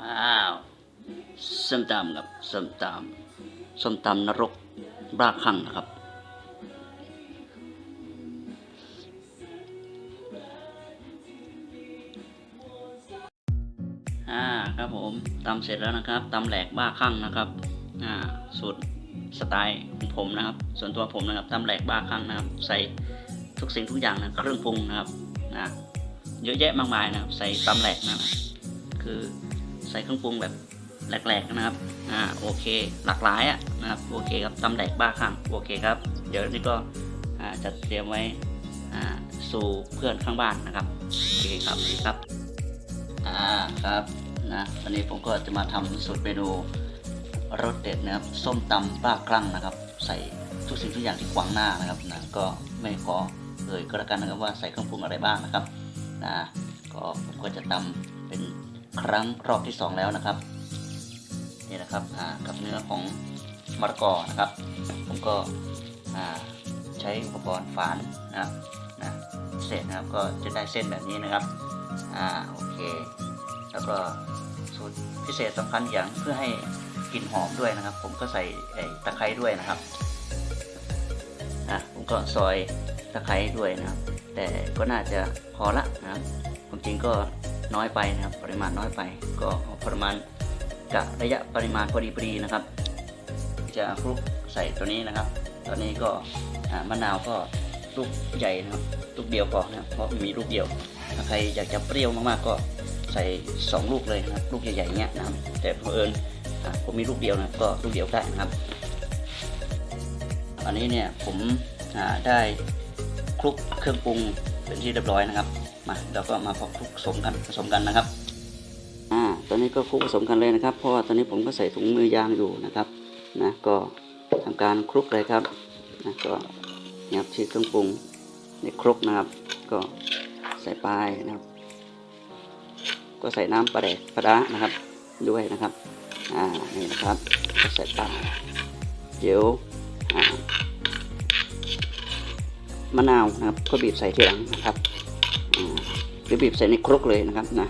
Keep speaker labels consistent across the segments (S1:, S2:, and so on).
S1: ว้าวส้มตำครับส้มตำส้มตำนรกบ้าคลั่งนะครับ อ่าครับผมตำเสร็จแล้วนะครับตำแหลกบ้าคลั่งนะครับอ่าสูตรสไตล์ของผมนะครับ ส่วนตัวผมนะครับตำแหลกบ้าคลั่งนะครับ ใส่ทุกสิ่งทุกอย่างนะเครื่องปรุงนะครับนะเยอะแยะมากมายนะครับ ใส่ตำแหลกนะคือ ใส่เครื่องปรุงแบบแหลกๆนะครับ อ่า โอเค หลากหลายอะนะครับ โอเคครับตำแหลกบ้าคลั่งโอเคครับ เดี๋ยวนี้ก็อ่าจัดเตรียมไว้อ่าสู่เพื่อนข้างบ้านนะครับ โอเคครับครับ อ่า ครับ นะวันนี้ผมก็จะมาทำสูตรเมนูรสเด็ดนะครับ ส้มตำบ้าคลั่งนะครับ ใส่ทุกสิ่งทุกอย่างที่ขวางหน้านะครับนะก็ไม่ขอเอ่ยก็แล้วกันนะครับว่าใส่เครื่องปรุงอะไรบ้างนะครับ นะ ก็ผมก็จะตำเป็น ครั้งรอบที่สองแล้วนะครับนี่นะครับกับเนื้อของมะละกอนะครับ ผมก็ใช้อุปกรณ์ฝานนะนะเสร็จนะครับก็จะได้เส้นแบบนี้นะครับอ่าโอเค แล้วก็สูตรพิเศษสำคัญอย่างเพื่อให้กลิ่นหอมด้วยนะครับ ผมก็ใส่ตะไคร้ด้วยนะครับอะผมก็ซอยตะไคร้ด้วยนะครับ แต่ก็น่าจะพอละนะครับความจริงก็ น้อยไปนะครับ ปริมาณน้อยไป ก็ประมาณกะระยะปริมาณพอดีพอดีนะครับ จะคลุกใส่ตัวนี้นะครับ ตอนนี้ก็มะนาวก็ลูกใหญ่นะครับลูกเดียวพอนะเพราะมีลูกเดียวถ้าใครอยากจะเปรี้ยวมากๆก็ใส่สองลูกเลยนะครับลูกใหญ่ๆเนี้ยนะครับ แต่เผอิญอ่าผมมีลูกเดียวนะก็ลูกเดียวได้นะครับ อันนี้เนี่ยผมได้คลุกเครื่องปรุง เป็นที่เรียบร้อยนะครับ มาเราก็มาพอคลุกผสมกันผสมกันนะครับ อ่า ตอนนี้ก็คลุกผสมกันเลยนะครับ เพราะว่าตอนนี้ผมก็ใส่ถุงมือยางอยู่นะครับ นะ ก็ทำการคลุกเลยครับ นะก็เนี่ยครับชีเครื่องปรุงในครกนะครับ ก็ใส่ไปนะครับ ก็ใส่น้ำปลาแดกปลาร้านะครับ ด้วยนะครับ อ่า นี่นะครับก็ใส่ไปเดี๋ยวอ่า มะนาวนะครับก็บีบใส่ทีหลังนะครับหรือบีบใส่ในครกเลยนะครับนะ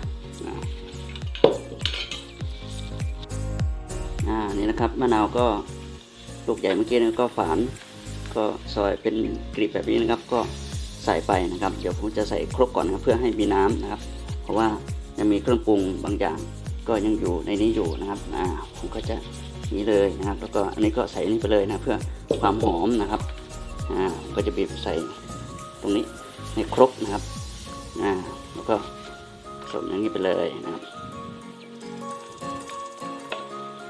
S1: อ่านี่นะครับมะนาวก็ลูกใหญ่เมื่อกี้นะก็ฝานก็ซอยเป็นกรีบแบบนี้นะครับ ก็ใส่ไปนะครับ เดี๋ยวผมจะใส่ครกก่อนนะครับเพื่อให้มีน้ำนะครับ เพราะว่ายังมีเครื่องปรุงบางอย่าง ก็ยังอยู่ในนี้อยู่นะครับอ่าผมก็จะนี้เลยนะครับ แล้วก็อันนี้ก็ใส่นี้ไปเลยนะเพื่อความหอมนะครับ อ่าก็จะบีบใส่ตรงนี้ในครกนะครับอ่าแล้วก็ผสมอย่างนี้ไปเลยนะครับ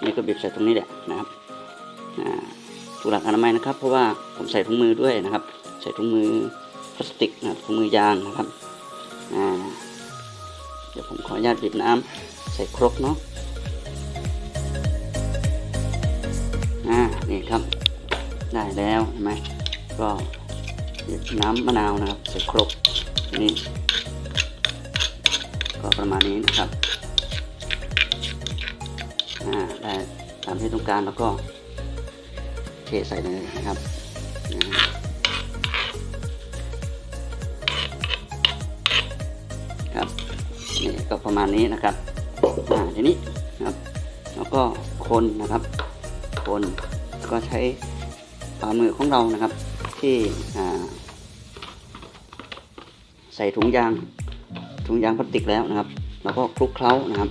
S1: นี่ก็บีบใส่ตรงนี้แหละนะครับอ่าถูกหลักอนามัยนะครับ เพราะว่าผมใส่ถุงมือด้วยนะครับ ใส่ถุงมือพลาสติกนะครับถุงมือยางนะครับอ่าเดี๋ยวผมขออนุญาตบีบน้ำใส่ครกเนาะอ่านี่ครับ ได้แล้วเห็นไหม ก็น้ำมะนาวนะครับใส่ครกนี่ก็ประมาณนี้นะครับอ่าได้ตามที่ต้องการแล้วก็เทใส่เลยนะครับครับนี่ก็ประมาณนี้นะครับอ่าทีนี้นะครับ แล้วก็คนนะครับ คนก็ใช้ฝ่ามือของเรานะครับ ที่ใส่ถุงยางถุงยางพลาสติกแล้วนะครับแล้วก็คลุกเคล้านะครับ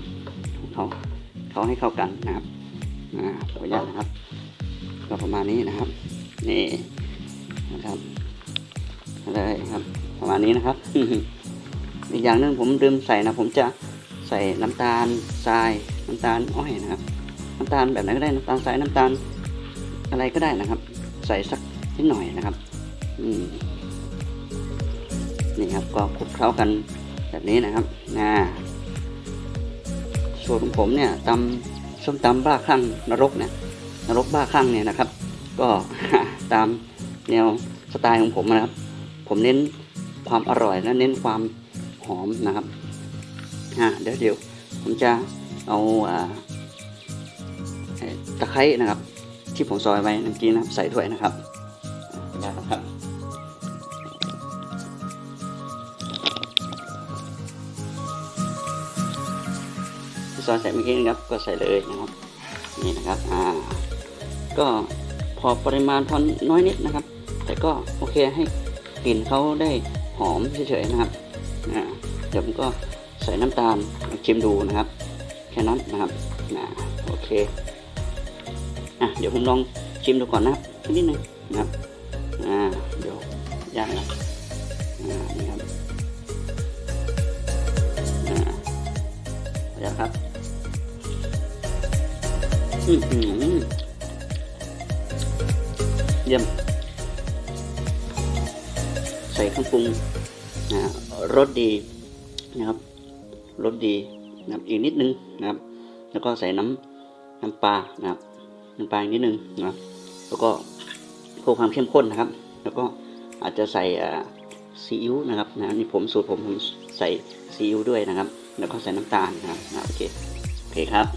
S1: เขาเขาให้เข้ากันนะครับอ่าขออนุญาตนะครับ ก็ประมาณนี้นะครับ นี่นะครับเลยครับ ประมาณนี้นะครับ อีกอย่างหนึ่งผมลืมใส่นะ ผมจะใส่น้ำตาลทรายน้ำตาลอ้อยนะครับ น้ำตาลแบบไหนก็ได้น้ำตาลทรายน้ำตาลอะไรก็ได้นะครับ ใส่สัก นิดหน่อยนะครับนี่ครับก็คลุกเคล้ากันแบบนี้นะครับนะส่วนของผมเนี่ยตำส้มตำบ้าคลั่งนรกเนี่ยนรกบ้าคลั่งเนี่ยนะครับ ก็ตามแนวสไตล์ของผมนะครับ ผมเน้นความอร่อยและเน้นความหอมนะครับอ่าเดี๋ยวเดี๋ยวผมจะเอาอ่าตะไคร้นะครับ ที่ผมซอยไว้เมื่อกี้นะครับใส่ถ้วยนะครับ ซอยใส่เมื่อกี้นะครับ ก็ใส่เลยนะครับ นี่นะครับ อ่า ก็พอปริมาณพอน้อยนิดนะครับ แต่ก็โอเคให้กลิ่นเขาได้หอมเฉยๆนะครับ อ่า เดี๋ยวผมก็ใส่น้ำตาลชิมดูนะครับ แค่นั้นนะครับ อ่า โอเค อะ เดี๋ยวผมลองชิมดูก่อนนะครับนิดนึงนะครับ อ่า เดี๋ยวย่างนะ เยี่ยม ใส่เครื่องปรุงนะรสดีนะครับรสดีนะครับอีกนิดนึงนะครับ แล้วก็ใส่น้ำน้ำปลานะครับน้ำปลาอีกนิดนึงนะครับแล้วก็เพื่อความเข้มข้นนะครับ แล้วก็อาจจะใส่ซีอิ๊วนะครับนะนี่ผมสูตรผมผมใส่ซีอิ๊วด้วยนะครับ แล้วก็ใส่น้ำตาลนะครับนะโอเคโอเคครับ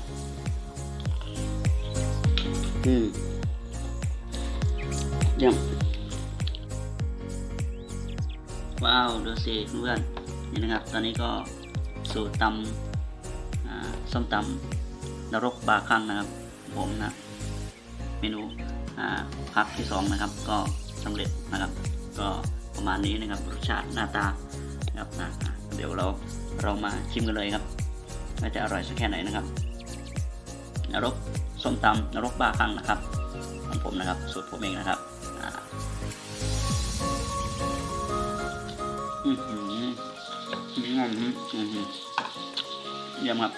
S1: อืมเยี่ยมว้าวดูสิเพื่อนนี่นะครับ ตอนนี้ก็สูตรตำส้มตำนรกบาคังนะครับ ผมนะเมนูพักที่สองนะครับ ก็สำเร็จนะครับ ก็ประมาณนี้นะครับรสชาติหน้าตาครับนะเดี๋ยวเราเรามาชิมกันเลยครับว่าจะอร่อยสักแค่ไหนนะครับนรก ส้มตำนรกบ้าคังนะครับของผมนะครับสูตรผมเองนะครับอืมอือหืออือหืออือหือเยี่ยมครับ